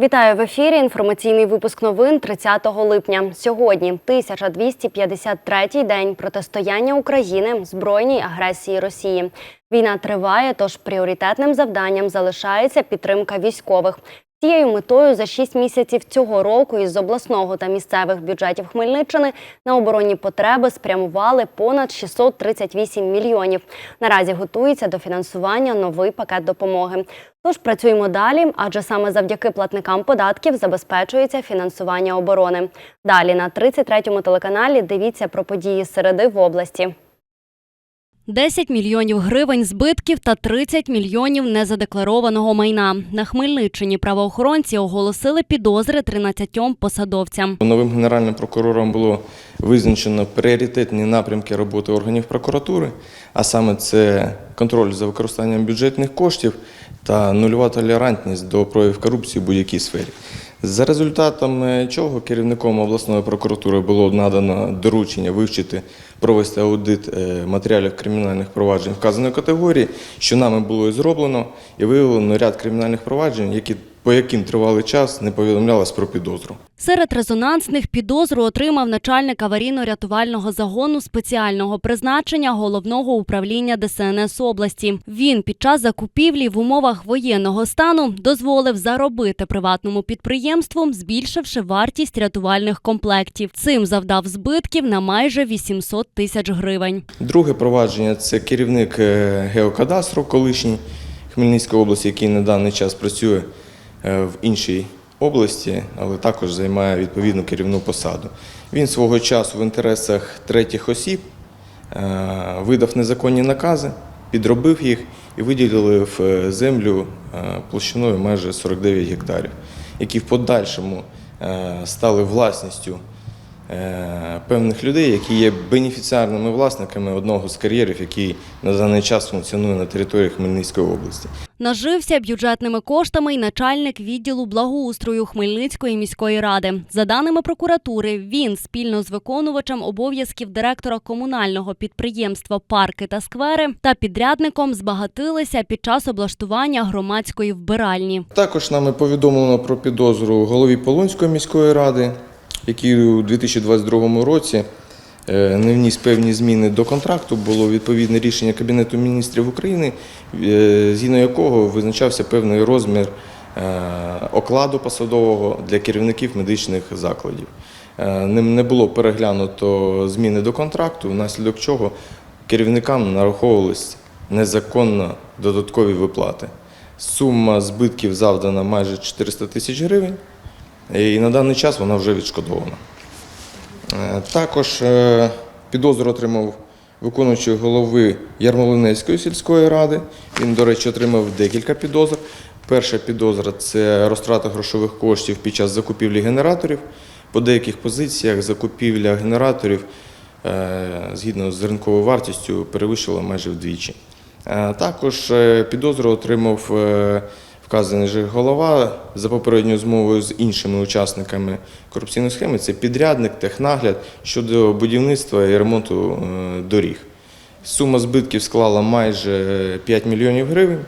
Вітаю в ефірі. Інформаційний випуск новин 30 липня. Сьогодні 1253-й день протистояння України збройній агресії Росії. Війна триває, тож пріоритетним завданням залишається підтримка військових. Цією метою за 6 місяців цього року із обласного та місцевих бюджетів Хмельниччини на оборонні потреби спрямували понад 638 мільйонів. Наразі готується до фінансування новий пакет допомоги. Тож працюємо далі, адже саме завдяки платникам податків забезпечується фінансування оборони. Далі на 33-му телеканалі дивіться про події середи в області. 10 мільйонів гривень збитків та 30 мільйонів незадекларованого майна. На Хмельниччині правоохоронці оголосили підозри 13 посадовцям. Новим генеральним прокурором було визначено пріоритетні напрямки роботи органів прокуратури, а саме це контроль за використанням бюджетних коштів та нульова толерантність до проявів корупції в будь-якій сфері. За результатами чого керівником обласної прокуратури було надано доручення вивчити, провести аудит е, матеріалів кримінальних проваджень вказаної категорії, що нами було і зроблено, і виявлено ряд кримінальних проваджень, які по яким тривалий час не повідомлялось про підозру. Серед резонансних підозру отримав начальник аварійно-рятувального загону спеціального призначення головного управління ДСНС області. Він під час закупівлі в умовах воєнного стану дозволив заробити приватному підприємству, збільшивши вартість рятувальних комплектів. Цим завдав збитків на майже 800 тисяч гривень. Друге провадження це керівник е, геокадастру колишній Хмельницької області, який на даний час працює в іншій області, але також займає відповідну керівну посаду. Він свого часу в інтересах третіх осіб е, видав незаконні накази, підробив їх і виділив е, землю е, площиною майже 49 гектарів, які в подальшому е, стали власністю е, певних людей, які є бенефіціарними власниками одного з кар'єрів, який на даний час функціонує на території Хмельницької області. Нажився бюджетними коштами й начальник відділу благоустрою Хмельницької міської ради. За даними прокуратури, він спільно з виконувачем обов'язків директора комунального підприємства Парки та сквери та підрядником збагатилися під час облаштування громадської вбиральні. Також нами повідомлено про підозру голові Полонської міської ради, який у 2022 році е, не вніс певні зміни до контракту. Було відповідне рішення Кабінету міністрів України, е, згідно якого визначався певний розмір е, окладу посадового для керівників медичних закладів. Ним не було переглянуто зміни до контракту, внаслідок чого керівникам нараховувались незаконно додаткові виплати. Сума збитків завдана майже 400 тисяч гривень, і на даний час вона вже відшкодована. Е, Також е, підозру отримав виконуючий голови Ярмолинецької сільської ради. Він, до речі, отримав декілька підозр. Перша підозра це розтрата грошових коштів під час закупівлі генераторів. По деяких позиціях закупівля генераторів е, згідно з ринковою вартістю перевищила майже вдвічі. Також підозру отримав вказаний же голова за попередньою змовою з іншими учасниками корупційної схеми. Це підрядник, технагляд щодо будівництва і ремонту е, доріг. Сума збитків склала майже 5 мільйонів гривень.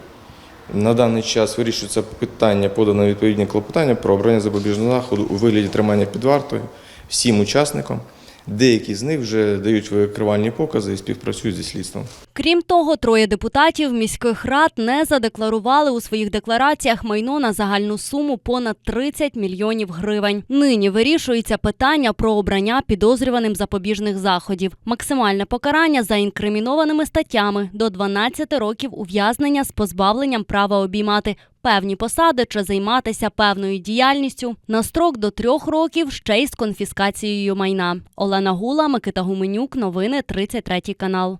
На даний час вирішується питання, подано відповідні клопотання про обрання запобіжного заходу у вигляді тримання під вартою всім учасникам. Деякі з них вже дають викривальні покази і співпрацюють зі слідством. Крім того, троє депутатів міських рад не задекларували у своїх деклараціях майно на загальну суму понад 30 мільйонів гривень. Нині вирішується питання про обрання підозрюваним запобіжних заходів. Максимальне покарання за інкримінованими статтями до 12 років ув'язнення з позбавленням права обіймати певні посади чи займатися певною діяльністю на строк до трьох років ще й з конфіскацією майна. Олена Гула, Микита Гуменюк, новини 33 канал.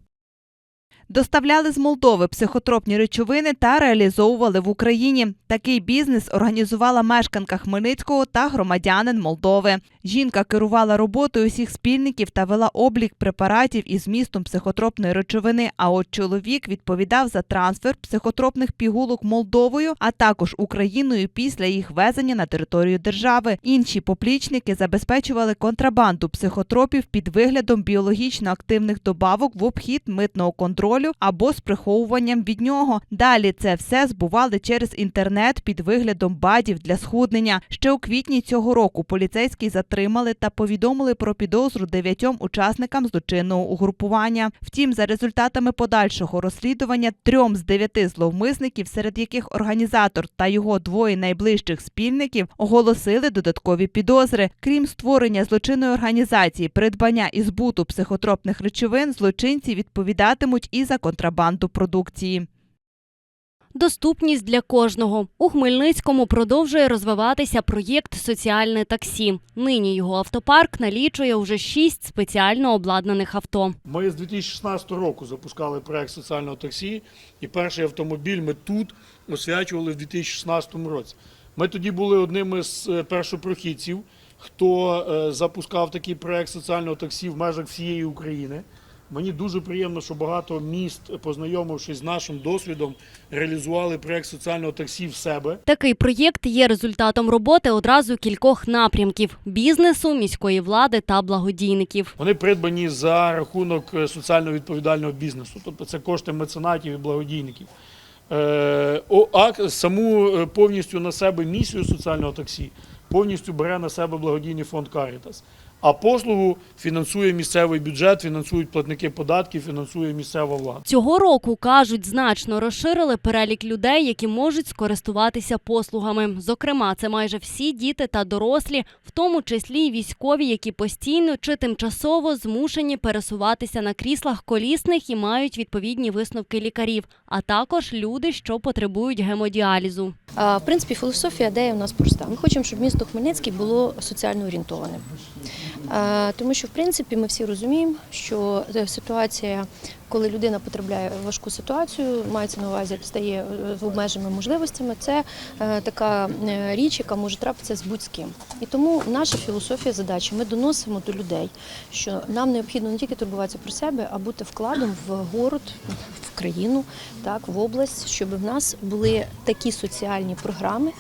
Доставляли з Молдови психотропні речовини та реалізовували в Україні. Такий бізнес організувала мешканка Хмельницького та громадянин Молдови. Жінка керувала роботою усіх спільників та вела облік препаратів із містом психотропної речовини. А от чоловік відповідав за трансфер психотропних пігулок Молдовою, а також Україною після їх везення на територію держави. Інші поплічники забезпечували контрабанду психотропів під виглядом біологічно активних добавок в обхід митного контролю контролю або з приховуванням від нього. Далі це все збували через інтернет під виглядом бадів для схуднення. Ще у квітні цього року поліцейські затримали та повідомили про підозру дев'ятьом учасникам злочинного угрупування. Втім, за результатами подальшого розслідування трьом з дев'яти зловмисників, серед яких організатор та його двоє найближчих спільників, оголосили додаткові підозри. Крім створення злочинної організації, придбання і збуту психотропних речовин, злочинці відповідатимуть і за контрабанду продукції. Доступність для кожного у Хмельницькому продовжує розвиватися проєкт Соціальне таксі. Нині його автопарк налічує уже шість спеціально обладнаних авто. Ми з 2016 року запускали проект соціального таксі, і перший автомобіль ми тут освячували в 2016 році. Ми тоді були одними з е, першопрохідців, хто е, запускав такий проект соціального таксі в межах всієї України. Мені дуже приємно, що багато міст, познайомившись з нашим досвідом, реалізували проект соціального таксі в себе. Такий проєкт є результатом роботи одразу кількох напрямків бізнесу, міської влади та благодійників. Вони придбані за рахунок е, соціально відповідального бізнесу, тобто це кошти меценатів і благодійників. Е, а саму е, повністю на себе місію соціального таксі повністю бере на себе благодійний фонд Карітас. А послугу фінансує місцевий бюджет, фінансують платники податків, фінансує місцева влада. Цього року кажуть, значно розширили перелік людей, які можуть скористуватися послугами. Зокрема, це майже всі діти та дорослі, в тому числі й військові, які постійно чи тимчасово змушені пересуватися на кріслах колісних і мають відповідні висновки лікарів, а також люди, що потребують гемодіалізу. А, В принципі, філософія ідея у нас проста. Ми хочемо, щоб місто Хмельницький було соціально орієнтованим. А, Тому що, в принципі, ми всі розуміємо, що е, ситуація, коли людина потрапляє в важку ситуацію, мається на увазі, стає е, з обмеженими можливостями, це е, така е, річ, яка може трапитися з будь-ким. І тому наша філософія задачі ми доносимо до людей, що нам необхідно не тільки турбуватися про себе, а бути вкладом в город, в країну, так, в область, щоб в нас були такі соціальні програми,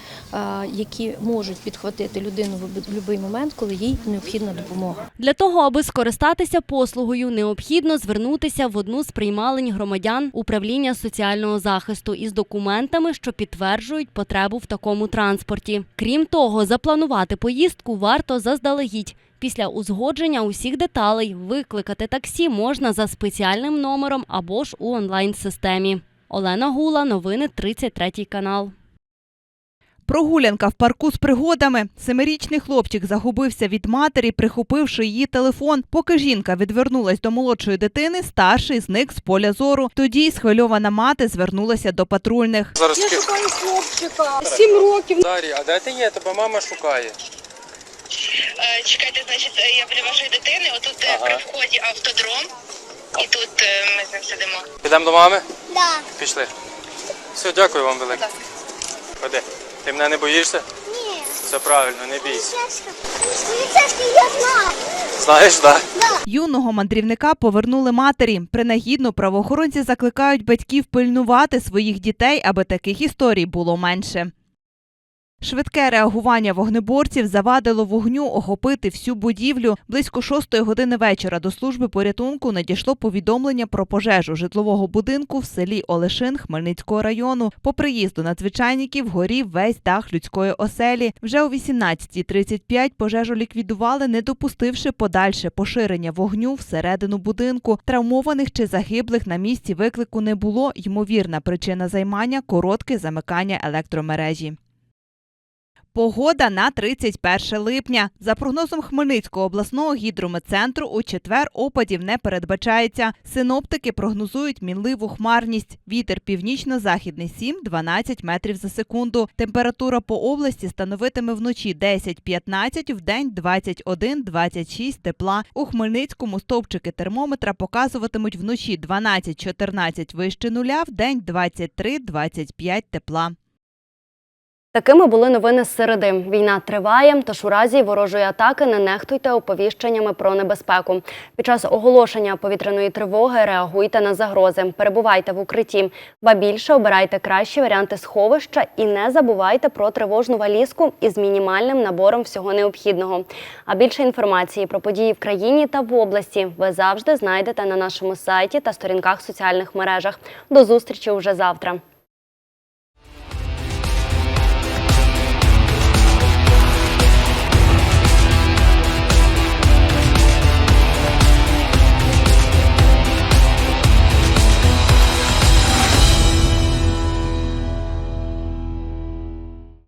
які можуть підхватити людину в будь-який момент, коли їй необхідна допомога. Для того, аби скористатися послугою, необхідно звернутися в одну з приймалень громадян управління соціального захисту із документами, що підтверджують потребу в такому транспорті. Крім того, запланувати поїздку варто заздалегідь. Після узгодження усіх деталей викликати таксі можна за спеціальним номером або ж у онлайн-системі. Олена Гула, новини 33 канал. Прогулянка в парку з пригодами. Семирічний хлопчик загубився від матері, прихопивши її телефон. Поки жінка відвернулась до молодшої дитини, старший зник з поля зору. Тоді схвильована мати звернулася до патрульних. Зараз Я шукаю хлопчика. Сім років. Дар'я, а де ти є? Тебе мама шукає. Е, Чекайте, значить, е, я біля вашої дитини, отут е, Ага. при вході автодром, і тут ми з ним сидимо. Підемо до мами? Да. Пішли. Все, дякую вам велике. Ходи. Ти мене не боїшся? Ні. Все правильно, не бійся. Поліцейський я знаю. Знаєш, так? Да? Юного мандрівника повернули матері. Принагідно правоохоронці закликають батьків пильнувати своїх дітей, аби таких історій було менше. Швидке реагування вогнеборців завадило вогню охопити всю будівлю. Близько шостої години вечора до служби порятунку надійшло повідомлення про пожежу житлового будинку в селі Олешин Хмельницького району. По приїзду надзвичайників горів весь дах людської оселі. Вже о 18.35 пожежу ліквідували, не допустивши подальше поширення вогню всередину будинку. Травмованих чи загиблих на місці виклику не було. Ймовірна причина займання коротке замикання електромережі. Погода на 31 липня. За прогнозом Хмельницького обласного гідрометцентру, у четвер опадів не передбачається. Синоптики прогнозують мінливу хмарність. Вітер північно-західний 7-12 метрів за секунду. Температура по області становитиме вночі 10-15, вдень 21-26 тепла. У Хмельницькому стовпчики термометра показуватимуть вночі 12-14 вище нуля, вдень 23-25 тепла. Такими були новини з середи. Війна триває, тож у разі ворожої атаки не нехтуйте оповіщеннями про небезпеку. Під час оголошення повітряної тривоги реагуйте на загрози, перебувайте в укритті. Ба більше обирайте кращі варіанти сховища і не забувайте про тривожну валізку із мінімальним набором всього необхідного. А більше інформації про події в країні та в області ви завжди знайдете на нашому сайті та сторінках соціальних мережах. До зустрічі уже завтра.